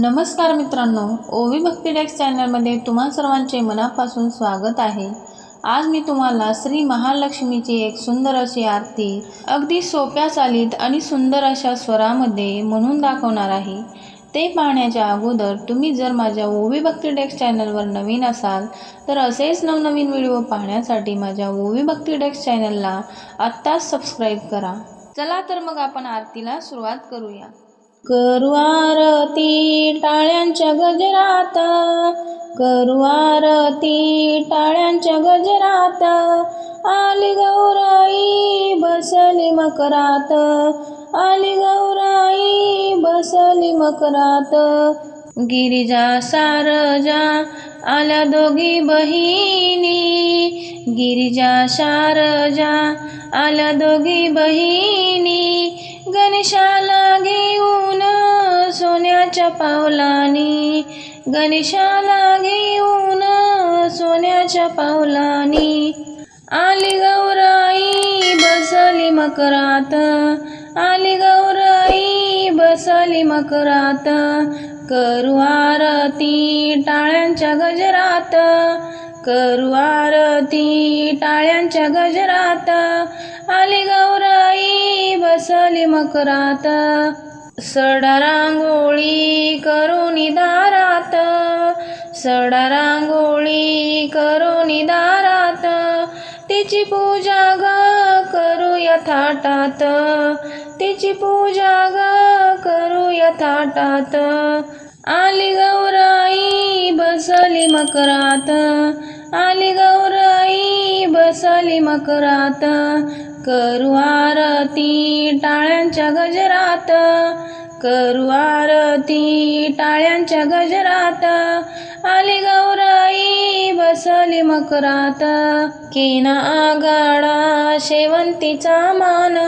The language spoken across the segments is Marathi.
नमस्कार मित्रांनो ओवी भक्ती डेक्स चॅनलमध्ये तुम्हा सर्वांचे मनापासून स्वागत आहे. आज मी तुम्हाला श्री महालक्ष्मीची एक सुंदर अशी आरती अगदी सोप्या चालीत आणि सुंदर अशा स्वरामध्ये म्हणून दाखवणार आहे. ते पाहण्याच्या अगोदर तुम्ही जर माझ्या ओवी भक्ती डेक्स चॅनलवर नवीन असाल तर असेच नवनवीन व्हिडिओ पाहण्यासाठी माझ्या ओवी भक्ती डेक्स चॅनलला आत्ताच सबस्क्राईब करा. चला तर मग आपण आरतीला सुरुवात करूया. करू आरती टाळ्यांच्या गजरात. करू आरती टाळ्यांच्या गजरात. आली गौराई बसली मकरात. आली गौराई बसली मकरात. गिरिजा सारजा आल्या दोघी बहिणी. गिरिजा शारजा आल्या दोघी बहिणी. गणेशाला घेऊन सोन्याच्या पावलानी गणेशाला घेऊन सोन्याच्या पावलानी आली गौराई बसली मकरात. आली गौराई बसली मकरात. करू आरती टाळ्यांच्या गजरात. करू आरती टाळ्यांच्या गजरात. आली गौराई बसली मकरात. सडा रांगोळी करुणी दारात सडा रांगोळी करुणी दारात. तिची पूजा ग करूया थाटात तिची पूजा ग करूया थाटात आली गौराई बसली मकरात. आली गौराई बसली मकरात. करू आरती टाळ्यांच्या गजरात. करू आरती टाळ्यांच्या गजरात. आली गौराई बसली मकरात. केना आगाडा शेवंतीचा मान.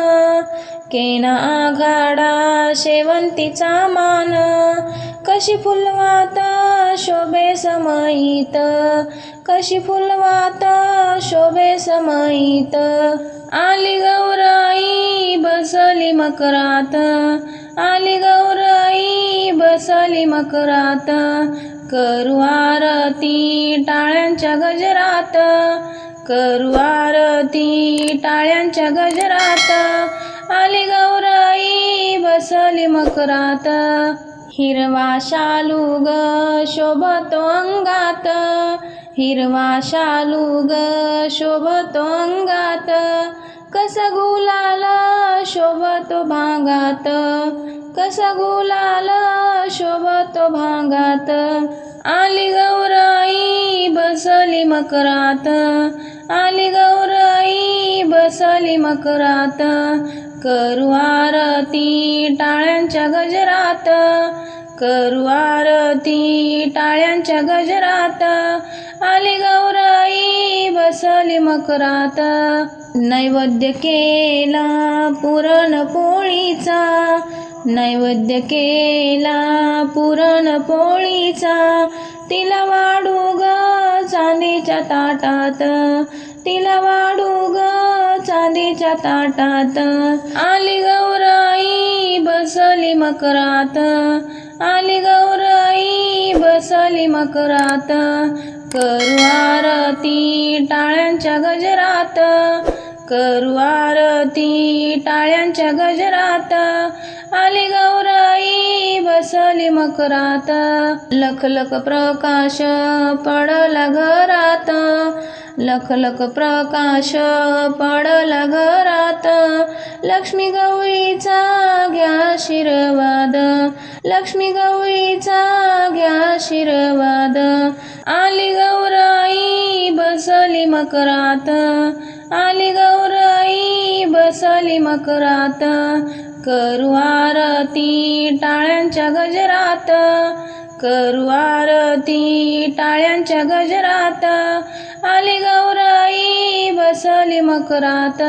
केना आघाडा शेवंतीचा मान. कशी फुलवाता शोभे समयित कशी फुलवाता शोभे समयित आली गौराई बसली मकरात. आली गौराई बसली मकरात. करू आरती टाळ्यांच्या गजरात. करू आरती टाळ्यांच्या गजरात. आली गौराई बसली मकरात. हिरवा शालू ग शोभतो अंगात. हिरवा शालू ग शोभतो अंगात. कसा गुलाल शोभतो भांगात. कसा गुलाल शोभतो भांगात. आली गौराई बसली मकरात. आली गौराई बसली मकरात. करू आरती टाळ्यांच्या गजरात. करू आरती टाळ्यांच्या गजरात. आली गौराई बसली मकरात. नैवेद्य केला पुरणपोळीचा नैवेद्य केला पुरणपोळीचा तिला वाढू ग चांदीच्या ताटात. तिला वाढू ग चांदीच्या ताटात. आली गौराई बसली मकरात. आली गौराई बसली मकरात. करू आरती टाळ्यांच्या गजरात. करू आरती टाळ्यांच्या गजरात. आली गौराई बसली मकरात. लख लख प्रकाश पडला घर लख लख प्रकाश पडला घरात. लक्ष्मी गौरीचा घ्या आशीर्वाद लक्ष्मी गौरीचा घ्या आशीर्वाद आली गौराई बसली मकरात. आली गौराई बसली मकरात. करू आरती टाळ्यांच्या गजरात. करू आरती टाळ्यांच्या गजरात. आली गौराई बसली मकरात.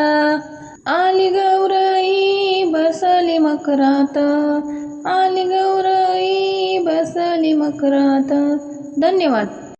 आली गौराई बसली मकरात. आली गौराई बसली मकरात. धन्यवाद.